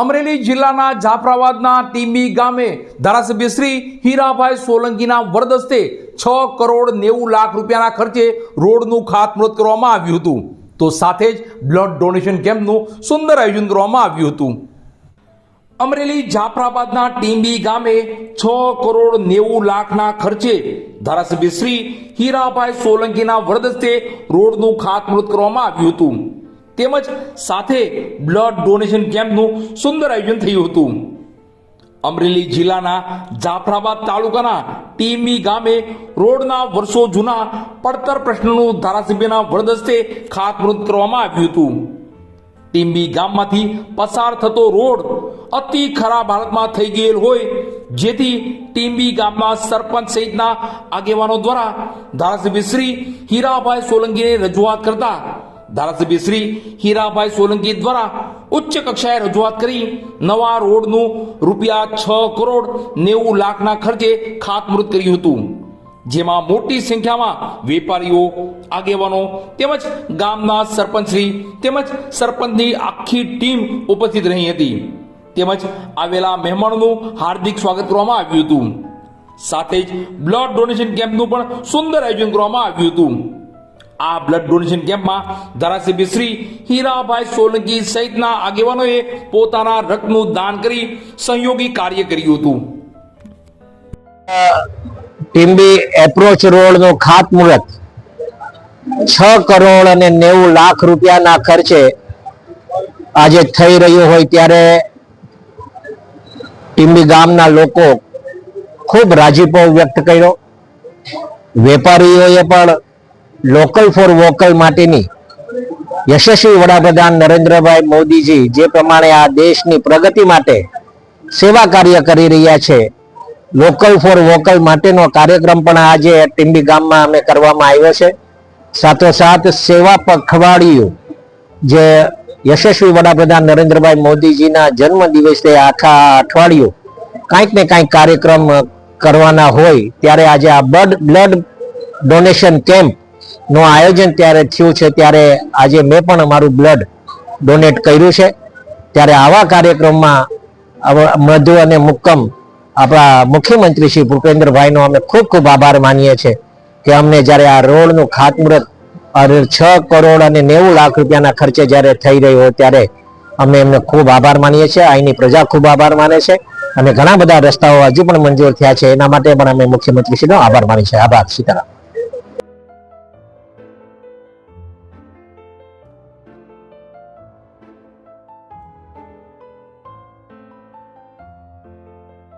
અમરેલી જિલ્લાના જાફરાબાદના ટીંબી ગામે ધારાસભ્ય શ્રી હીરાભાઈ સોલંકીના વરદસ્તે છ કરોડ નેવું લાખ રૂપિયાના ખર્ચે રોડનું ખાતમુહૂર્ત કરવામાં આવ્યું હતું. તો સાથે જ બ્લડ ડોનેશન કેમ્પનું સુંદર આયોજન કરવામાં આવ્યું હતું. અમરેલી જાફરાબાદના ટીંબી ગામે છ કરોડ નેવું લાખના ખર્ચે ધારાસભ્ય શ્રી હીરાભાઈ સોલંકીના વરદસ્તે રોડનું ખાતમુહૂર્ત કરવામાં આવ્યું હતું. તેમજ સાથે બ્લડ ડોનેશન કેમ્પનું સુંદર આયોજન થયું હતું. અમરેલી જિલ્લાના જાફરાબાદ તાલુકાના ટીમી ગામે રોડના વર્ષો જૂના પડતર પ્રશ્નનું ધારાસભ્યના વરદસ્તે ખાતમુહૂર્ત કરવામાં આવ્યું હતું. ટીંબી ગામમાંથી પસાર થતો રોડ અતિ ખરાબ હાલતમાં થઈ ગયેલ હોય, જેથી ટીંબી ગામના સરપંચ સહિતના આગેવાનો દ્વારા ધારાસભ્ય શ્રી હીરાભાઈ સોલંકીને રજૂઆત કરતા ધારાસભ્ય શ્રી હીરાભાઈ સોલંકી દ્વારા ઉચ્ચ કક્ષાએ રજૂઆત કરી, નવા રોડનું રૂપિયા છ કરોડ નેવું લાખના ખર્ચે ખાતમુહૂર્ત કર્યું હતું. જેમાં મોટી સંખ્યામાં વેપારીઓ, આગેવાનો તેમજ ગામના સરપંચશ્રી તેમજ સરપંચની આખી ટીમ ઉપસ્થિત રહી હતી. તેમજ આવેલા મહેમાનોનું હાર્દિક સ્વાગત કરવામાં આવ્યું હતું. સાથે જ બ્લડ ડોનેશન કેમ્પનું પણ સુંદર આયોજન કરવામાં આવ્યું હતું. આ બ્લડ ડોનેશન કેમ્પમાં ધારાસભ્ય શ્રી હીરાભાઈ સોલંકી સહિતના આગેવાનોએ પોતાના રક્તનું દાન કરી સહયોગી કાર્ય કર્યું હતું. ટીમ્બી એપ્રોચ રોડનું ખાતમુહૂર્ત. છ કરોડ અને નેવું લાખ રૂપિયાના ખર્ચે આજે થઈ રહ્યું હોય ત્યારે ટીમ્બી ગામના લોકો ખૂબ રાજીપો વ્યક્ત કર્યો. વેપારીઓએ પણ લોકલ ફોર વોકલ માટેની યશસ્વી વડાપ્રધાન નરેન્દ્રભાઈ મોદીજી જે પ્રમાણે આ દેશની પ્રગતિ માટે સેવા કાર્ય કરી રહ્યા છે લોકલ ફોર વોકલ માટેનો કાર્યક્રમ પણ આજે ટીંબી ગામમાં અમે કરવામાં આવ્યો છે. સાથોસાથ સેવા પખવાડિયું જે યશસ્વી વડાપ્રધાન નરેન્દ્રભાઈ મોદીજીના જન્મ દિવસે આખા અઠવાડિયું કાંઈક ને કાંઈક કાર્યક્રમ કરવાના હોય, ત્યારે આજે આ બ્લડ બ્લડ ડોનેશન કેમ્પ નું આયોજન ત્યારે થયું છે, ત્યારે આજે મેં પણ અમારું બ્લડ ડોનેટ કર્યું છે. ત્યારે આવા કાર્યક્રમમાં મધુ અને મુક્કમ આપણા મુખ્યમંત્રી શ્રી ભૂપેન્દ્રભાઈનો અમે ખૂબ ખૂબ આભાર માનીએ છીએ કે અમને જ્યારે આ રોડનું ખાતમુહૂર્ત અને છ કરોડ અને નેવું લાખ રૂપિયાના ખર્ચે જ્યારે થઈ રહ્યો હોય ત્યારે અમે એમને ખૂબ આભાર માનીએ છીએ, અહીંની પ્રજા ખૂબ આભાર માને છે અને ઘણા બધા રસ્તાઓ હજુ પણ મંજૂર થયા છે. એના માટે પણ અમે મુખ્યમંત્રીશ્રીનો આભાર માની છે આભાર, સીતારામ.